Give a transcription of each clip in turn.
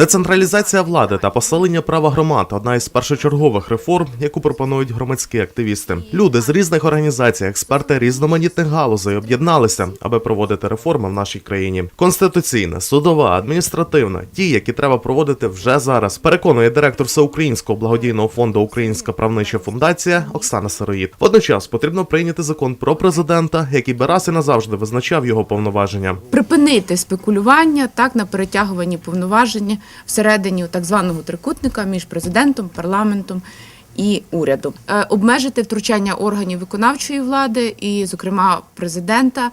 Децентралізація влади та посилення права громад одна із першочергових реформ, яку пропонують громадські активісти. Люди з різних організацій, експерти різноманітних галузей об'єдналися, аби проводити реформи в нашій країні. Конституційна, судова, адміністративна, ті, які треба проводити вже зараз. Переконує директор Всеукраїнського благодійного фонду Українська правнича фундація Оксана Сироїд. Водночас потрібно прийняти закон про президента, який би раз і назавжди визначав його повноваження. припинити спекулювання так на перетягуванні повноваження всередині так званого трикутника між президентом, парламентом і урядом, Е, обмежити втручання органів виконавчої влади і, зокрема, президента,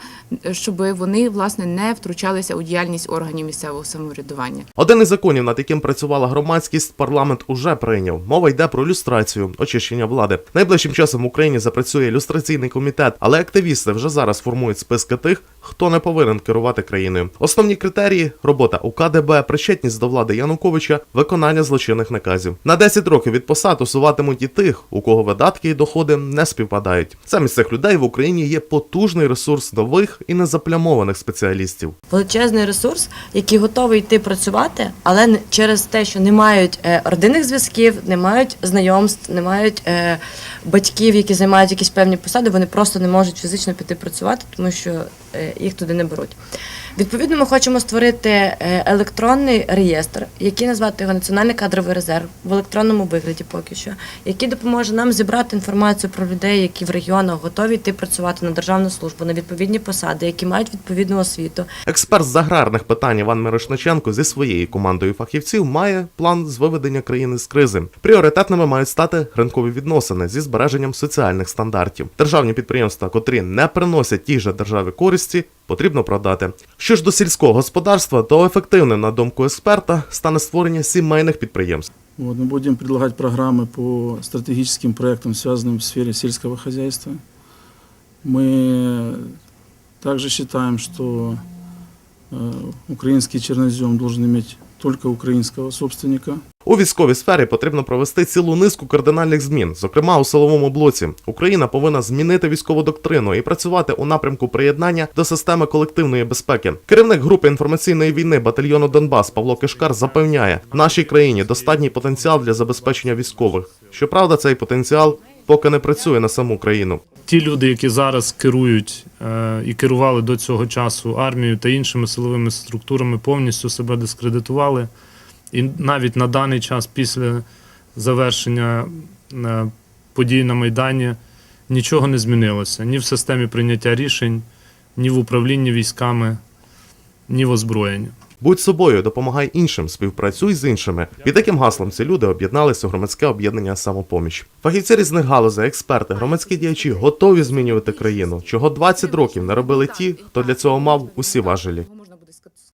щоб вони власне не втручалися у діяльність органів місцевого самоврядування. Один із законів, над яким працювала громадськість, парламент уже прийняв. Мова йде про люстрацію, очищення влади. Найближчим часом в Україні запрацює люстраційний комітет, але активісти вже зараз формують списки тих, хто не повинен керувати країною. Основні критерії робота у КДБ, причетність до влади Януковича, виконання злочинних наказів. На 10 років від посад усуватимуть і тих, у кого видатки і доходи не співпадають. Замість цих людей в Україні є потужний ресурс нових і незаплямованих спеціалістів. величезний ресурс, який готовий йти працювати, але через те, що не мають е, родинних зв'язків, не мають знайомств, не мають е, батьків, які займають якісь певні посади, вони просто не можуть фізично піти працювати, тому що е, їх туди не беруть. Відповідно, ми хочемо створити е, електронний реєстр, який назвати його Національний кадровий резерв в електронному вигляді поки що, який допоможе нам зібрати інформацію про людей, які в регіонах готові йти працювати на державну службу, на відповідні посади, які мають відповідну освіту. Експерт з аграрних питань Іван Мирошниченко зі своєю командою фахівців має план з виведення країни з кризи. Пріоритетними мають стати ринкові відносини зі збереженням соціальних стандартів. Державні підприємства, котрі не приносять тій же державі користі, потрібно продати. Що ж до сільського господарства, то ефективним, на думку експерта, стане створення сімейних підприємств. Вот, мы будем предлагать программы по стратегическим проектам, связанным в сфере сельского хозяйства. Мы также считаем, что э, украинский чернозем должен иметь только украинского собственника. У військовій сфері потрібно провести цілу низку кардинальних змін, зокрема у силовому блоці. Україна повинна змінити військову доктрину і працювати у напрямку приєднання до системи колективної безпеки. Керівник групи інформаційної війни батальйону Донбас Павло Кишкар запевняє, в нашій країні достатній потенціал для забезпечення військових. Щоправда, цей потенціал поки не працює на саму країну. ті люди, які зараз керують е, і керували до цього часу армією та іншими силовими структурами, повністю себе дискредитували. І навіть на даний час, після завершення е, подій на Майдані, нічого не змінилося ні в системі прийняття рішень, ні в управлінні військами, ні в озброєнні. Будь собою, допомагай іншим, співпрацюй з іншими. Під таким гаслом ці люди об'єдналися у громадське об'єднання самопоміч. Фахівці різних галузей, експерти, громадські діячі готові змінювати країну, чого 20 років не робили ті, хто для цього мав усі важелі.